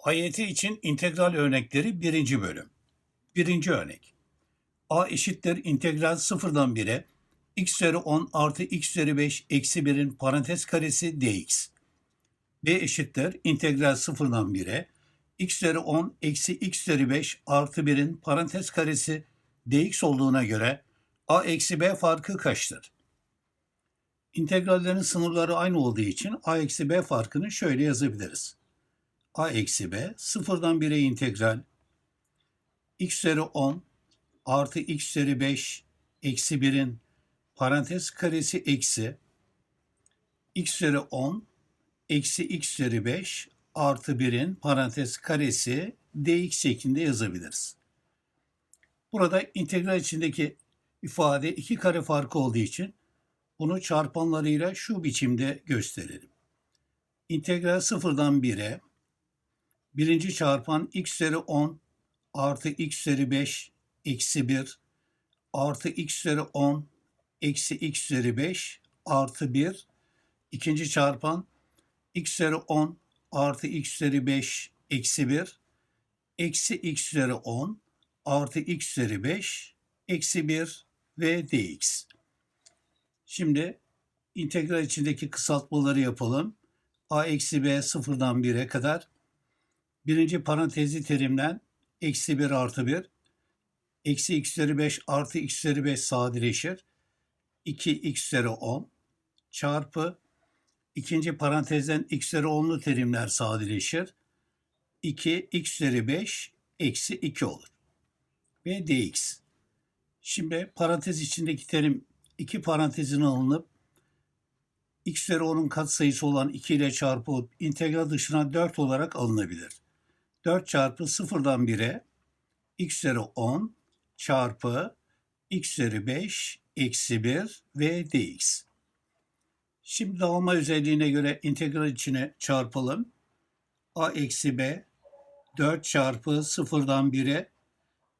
AYT için integral örnekleri birinci bölüm. Birinci örnek. A eşittir integral sıfırdan 1'e x üzeri 10 artı x üzeri 5 eksi 1'in parantez karesi dx. B eşittir integral sıfırdan 1'e x üzeri 10 eksi x üzeri 5 artı 1'in parantez karesi dx olduğuna göre a eksi b farkı kaçtır? İntegrallerin sınırları aynı olduğu için a eksi b farkını şöyle yazabiliriz. A eksi b sıfırdan 1'e integral x üzeri 10 artı x üzeri 5 eksi 1'in parantez karesi eksi x üzeri 10 eksi x üzeri 5 artı 1'in parantez karesi dx şeklinde yazabiliriz. Burada integral içindeki ifade iki kare farkı olduğu için bunu çarpanlarıyla şu biçimde gösterelim. İntegral sıfırdan 1'e birinci çarpan x üzeri 10 artı x üzeri 5 eksi 1 artı x üzeri 10 eksi x üzeri 5 artı 1 ikinci çarpan x üzeri 10 artı x üzeri 5 eksi 1 eksi x üzeri 10 artı x üzeri 5 eksi 1 ve dx. Şimdi integral içindeki kısaltmaları yapalım. a eksi b sıfırdan 1'e kadar. Birinci parantezli terimden eksi 1 artı 1. Eksi x üzeri 5 artı x üzeri 5 sadeleşir. 2x üzeri 10 çarpı ikinci parantezden x üzeri 10'lu terimler sadeleşir. 2 x üzeri 5 eksi 2 olur. Ve dx. Şimdi parantez içindeki terim iki parantezin alınıp x üzeri 10'un katsayısı olan 2 ile çarpılıp integral dışına 4 olarak alınabilir. 4 çarpı 0'dan 1'e x üzeri 10 çarpı x üzeri 5 eksi 1 ve dx. Şimdi dağılma özelliğine göre integral içine çarpalım. a eksi b 4 çarpı 0'dan 1'e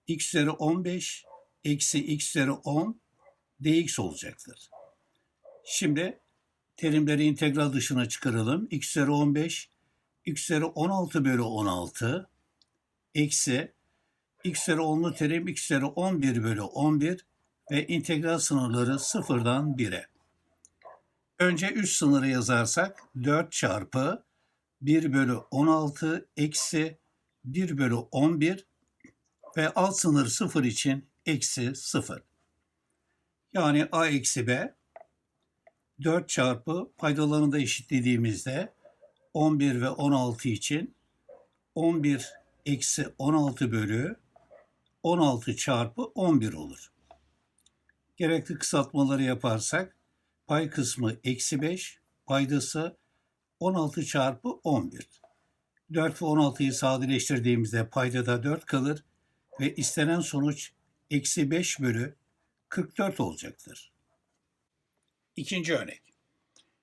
x üzeri 15 eksi x üzeri 10 dx olacaktır. Şimdi terimleri integral dışına çıkaralım. x üzeri 15, x üzeri 16 bölü 16 eksi x üzeri 10'lu terim x üzeri 11 bölü 11 ve integral sınırları sıfırdan 1'e. Önce üst sınırı yazarsak 4 çarpı 1 bölü 16 eksi 1 bölü 11 ve alt sınır 0 için eksi 0. Yani a eksi b 4 çarpı paydalarını da eşitlediğimizde 11 ve 16 için 11 eksi 16 bölü 16 çarpı 11 olur. Gerekli kısaltmaları yaparsak pay kısmı eksi 5, paydası 16 çarpı 11. 4 ve 16'yı sadeleştirdiğimizde paydada 4 kalır ve istenen sonuç eksi 5 bölü 44 olacaktır. İkinci örnek.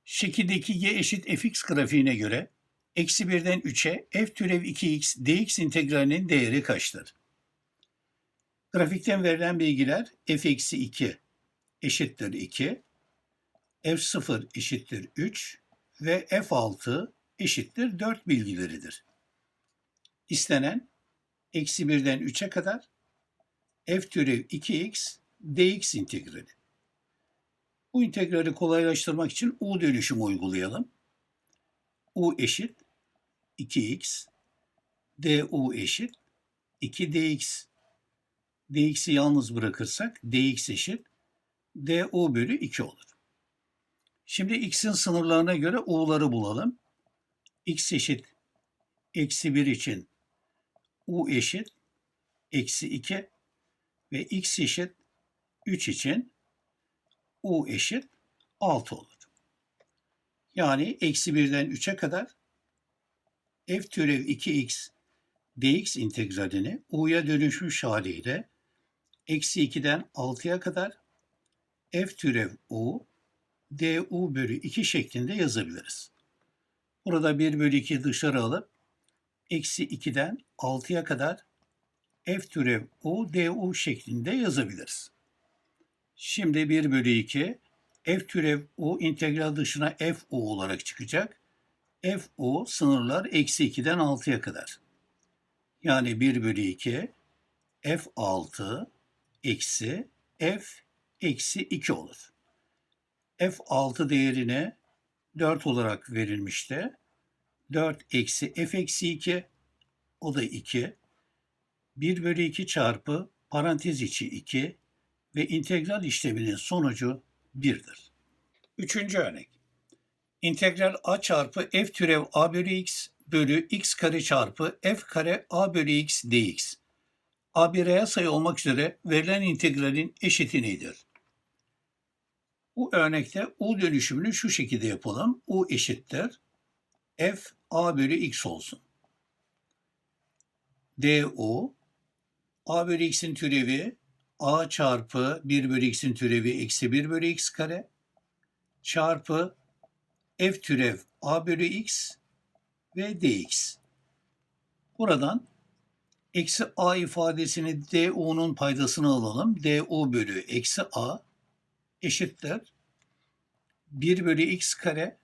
Şekildeki y eşit fx grafiğine göre eksi 1'den 3'e f türev 2x dx integralinin değeri kaçtır? Grafikten verilen bilgiler f eksi 2 eşittir 2, f0 eşittir 3 ve f6 eşittir 4 bilgileridir. İstenen eksi 1'den 3'e kadar f türev 2x dx integrali. Bu integrali kolaylaştırmak için u dönüşümü uygulayalım. u eşit 2x, du eşit 2dx. dx'i yalnız bırakırsak dx eşit du bölü 2 olur. Şimdi x'in sınırlarına göre u'ları bulalım. x eşit eksi 1 için u eşit eksi 2 ve x eşit 3 için u eşit 6 olur. Yani eksi 1'den 3'e kadar f türev 2x dx integralini u'ya dönüşmüş haliyle eksi 2'den 6'ya kadar f türev u du bölü 2 şeklinde yazabiliriz. Burada 1 bölü 2 dışarı alıp eksi 2'den 6'ya kadar f türev u du şeklinde yazabiliriz. Şimdi 1 bölü 2 f türev u integral dışına f u olarak çıkacak. f u sınırlar eksi 2'den 6'ya kadar. Yani 1 bölü 2 f6 eksi f eksi 2 olur. f6 değerine 4 olarak verilmişti. 4 eksi f eksi 2 o da 2. 1 bölü 2 çarpı parantez içi 2 ve integral işleminin sonucu 1'dir. Üçüncü örnek. İntegral a çarpı f türev a bölü x bölü x kare çarpı f kare a bölü x dx. a bir reel sayı olmak üzere verilen integralin eşiti nedir? Bu örnekte u dönüşümünü şu şekilde yapalım. u eşittir f a bölü x olsun. du a bölü x'in türevi a çarpı 1 bölü x'in türevi eksi 1 bölü x kare çarpı f türev a bölü x ve dx. Buradan eksi a ifadesini du'nun paydasını alalım. du bölü eksi a eşittir 1 bölü x kare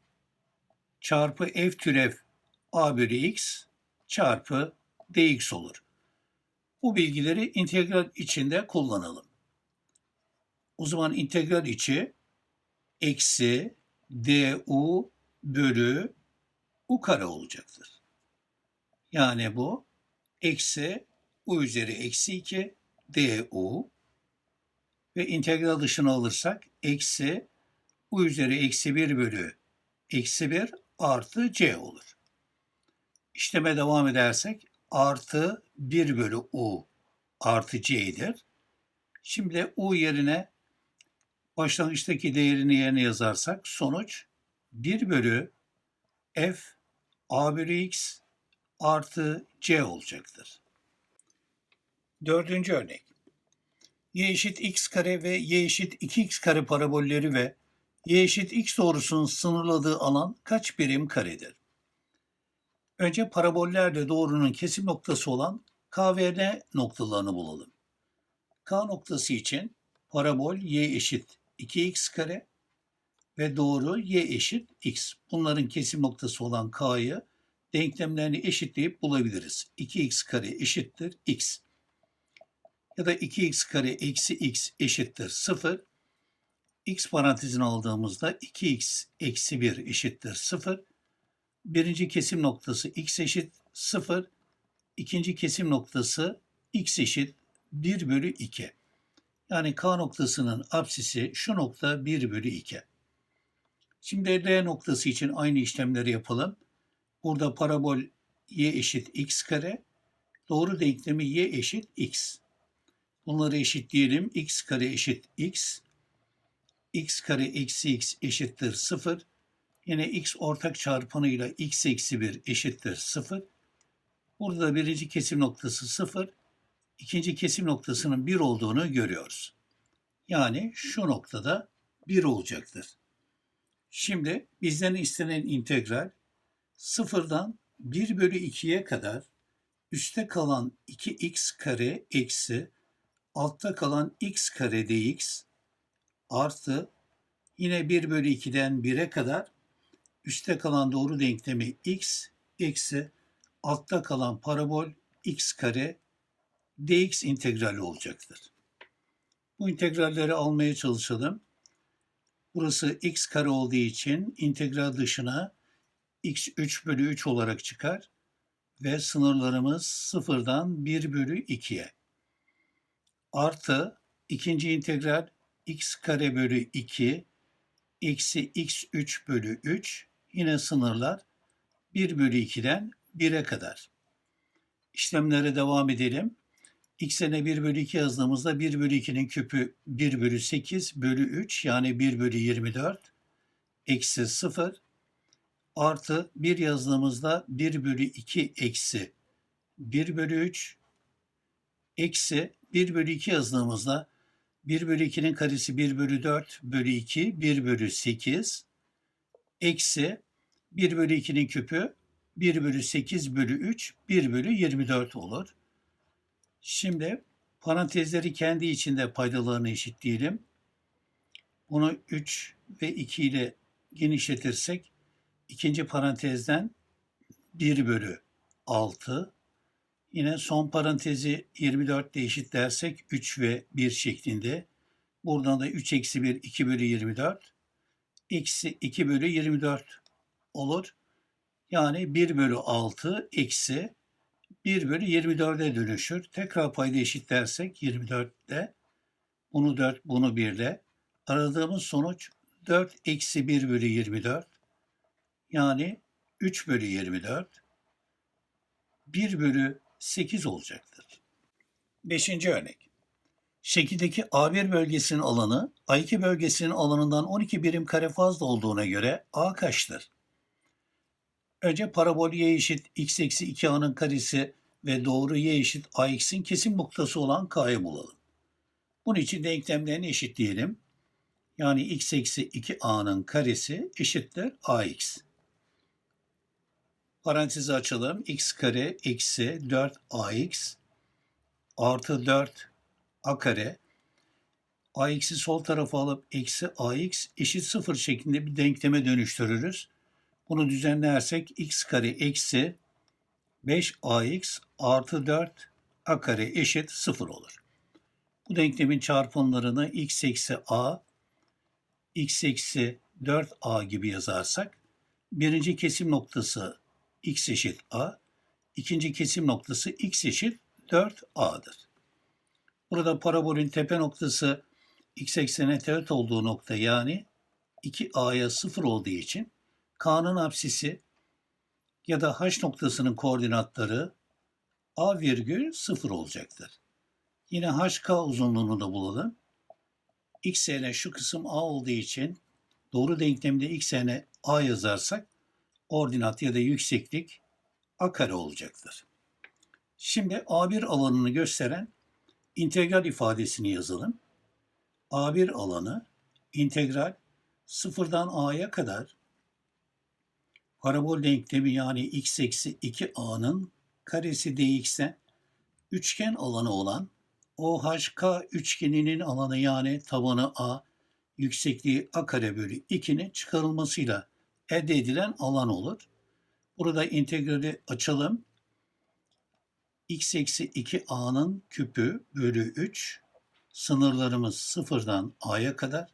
çarpı f türev a bölü x çarpı dx olur. Bu bilgileri integral içinde kullanalım. O zaman integral içi eksi du bölü u kare olacaktır. Yani bu eksi u üzeri eksi 2 du ve integral dışına alırsak eksi u üzeri eksi 1 bölü eksi 1 artı c olur. İşleme devam edersek artı 1 bölü u artı c'dir. Şimdi u yerine başlangıçtaki değerini yerine yazarsak sonuç 1 bölü f a bölü x artı c olacaktır. Dördüncü örnek. y eşit x kare ve y eşit 2x kare parabolleri ve y eşit x doğrusunun sınırladığı alan kaç birim karedir? Önce parabollerle doğrunun kesim noktası olan K ve N noktalarını bulalım. K noktası için parabol y eşit 2x kare ve doğru y eşit x. Bunların kesim noktası olan k'yı denklemlerini eşitleyip bulabiliriz. 2x kare eşittir x. Ya da 2x kare eksi x eşittir 0. x parantezine aldığımızda 2x eksi 1 eşittir 0. Birinci kesim noktası x eşit 0. İkinci kesim noktası x eşit 1 bölü 2. Yani K noktasının apsisi şu nokta 1 bölü 2. Şimdi D noktası için aynı işlemleri yapalım. Burada parabol y eşit x kare, doğru denklemi y eşit x. Bunları eşitleyelim. x kare eşit x, x kare eksi x eşittir 0. Yine x ortak çarpanıyla x eksi 1 eşittir 0. Burada birinci kesim noktası 0, ikinci kesim noktasının 1 olduğunu görüyoruz. Yani şu noktada 1 olacaktır. Şimdi bizden istenen integral sıfırdan 1 bölü 2'ye kadar üstte kalan 2x kare eksi altta kalan x kare dx artı yine 1 bölü 2'den 1'e kadar üstte kalan doğru denklemi x eksi altta kalan parabol x kare dx integrali olacaktır. Bu integralleri almaya çalışalım. Burası x kare olduğu için integral dışına x 3 bölü 3 olarak çıkar ve sınırlarımız sıfırdan 1 bölü 2'ye. Artı ikinci integral x kare bölü 2 eksi x 3 bölü 3 yine sınırlar 1 bölü 2'den 1'e kadar. İşlemlere devam edelim. x'e 1 bölü 2 yazdığımızda 1 bölü 2'nin küpü 1 bölü 8 bölü 3 yani 1 bölü 24 eksi 0 artı 1 yazdığımızda 1 bölü 2 eksi 1 bölü 3 eksi 1 bölü 2 yazdığımızda 1 bölü 2'nin karesi 1 bölü 4 bölü 2 1 bölü 8 eksi 1 bölü 2'nin küpü 1 bölü 8 bölü 3 1 bölü 24 olur. Şimdi parantezleri kendi içinde paydalarını eşitleyelim. Bunu 3 ve 2 ile genişletirsek ikinci parantezden 1 bölü 6 Yine son parantezi 24 ile eşitlersek 3 ve 1 şeklinde. Buradan da 3 eksi 1 2 bölü 24 eksi 2 bölü 24 olur. Yani 1 bölü 6 eksi 1 bölü 24'e dönüşür. Tekrar payda eşitlersek 24 ile bunu 4 bunu 1 ile aradığımız sonuç 4 eksi 1 bölü 24 yani 3 bölü 24 1 bölü 8 olacaktır. Beşinci örnek. Şekildeki A1 bölgesinin alanı A2 bölgesinin alanından 12 birim kare fazla olduğuna göre A kaçtır? Önce parabol y eşit x eksi 2a'nın karesi ve doğru y eşit ax'in kesim noktası olan k'yı bulalım. Bunun için denklemlerini eşitleyelim. Yani x eksi 2a'nın karesi eşittir ax. Parantezi açalım. x kare eksi 4ax artı 4 a kare ax'i sol tarafa alıp eksi ax eşit 0 şeklinde bir denkleme dönüştürürüz. Bunu düzenlersek x kare eksi 5ax artı 4 a kare eşit 0 olur. Bu denklemin çarpımlarını x eksi a, x eksi 4a gibi yazarsak birinci kesim noktası x eşit a, ikinci kesim noktası x eşit 4a'dır. Burada parabolün tepe noktası x eksene teğet olduğu nokta yani 2a'ya 0 olduğu için k'nın apsisi ya da h noktasının koordinatları a virgül 0 olacaktır. Yine hk uzunluğunu da bulalım. x'ne şu kısım a olduğu için doğru denklemde x'ne a yazarsak ordinat ya da yükseklik a kare olacaktır. Şimdi A1 alanını gösteren integral ifadesini yazalım. A1 alanı integral sıfırdan A'ya kadar parabol denklemi yani x eksi 2A'nın karesi dx'ten üçgen alanı olan OHK üçgeninin alanı yani tabanı A, yüksekliği A kare bölü 2'nin çıkarılmasıyla elde edilen alan olur. Burada integrali açalım. X eksi 2a'nın küpü bölü 3 sınırlarımız sıfırdan a'ya kadar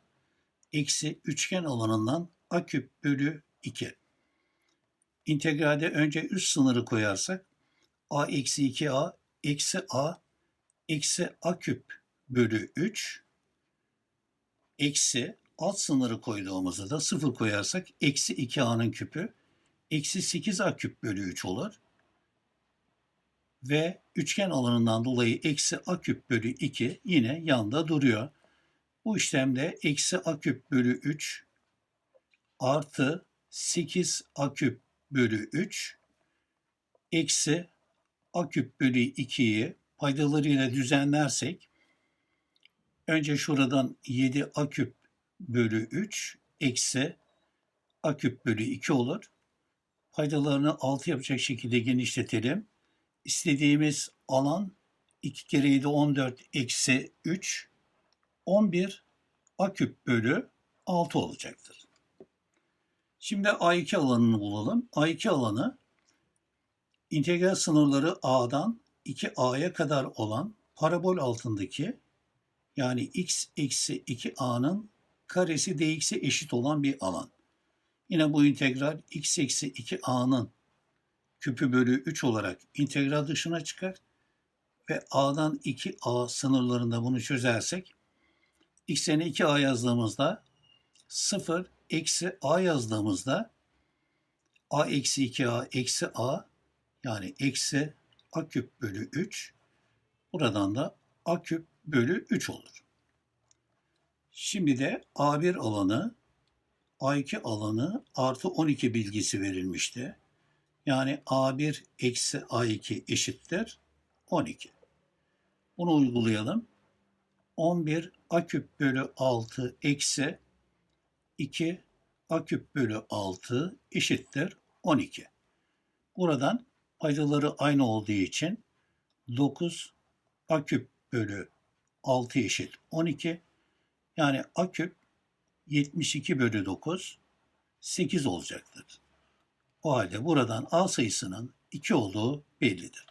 eksi üçgen alanından a küp bölü 2. İntegralde önce üst sınırı koyarsak a eksi 2a eksi a eksi a küp bölü 3 eksi alt sınırı koyduğumuzda da 0 koyarsak eksi 2a'nın küpü eksi 8a küp bölü 3 olur. Ve üçgen alanından dolayı eksi a küp bölü 2 yine yanda duruyor. Bu işlemde eksi a küp bölü 3 artı 8 a küp bölü 3 eksi a küp bölü 2'yi paydalarıyla düzenlersek önce şuradan 7 a küp bölü 3 eksi a küp bölü 2 olur. Paydalarını 6 yapacak şekilde genişletelim. İstediğimiz alan 2 kere 7 14 eksi 3 11 a küp bölü 6 olacaktır. Şimdi A2 alanını bulalım. A2 alanı integral sınırları A'dan 2A'ya kadar olan parabol altındaki yani x eksi 2A'nın karesi dx'e eşit olan bir alan. Yine bu integral x eksi 2a'nın küpü bölü 3 olarak integral dışına çıkar ve a'dan 2a sınırlarında bunu çözersek x'ine 2a yazdığımızda 0 eksi a yazdığımızda a eksi 2a eksi a yani eksi a küp bölü 3 buradan da a küp bölü 3 olur. Şimdi de A1 alanı A2 alanı artı 12 bilgisi verilmişti. Yani A1 eksi A2 eşittir 12. Bunu uygulayalım. 11 A küp bölü 6 eksi 2 A küp bölü 6 eşittir 12. Buradan paydaları aynı olduğu için 9 A küp bölü 6 eşit 12. Yani A küp 72 bölü 9 8 olacaktır. O halde buradan A sayısının 2 olduğu bellidir.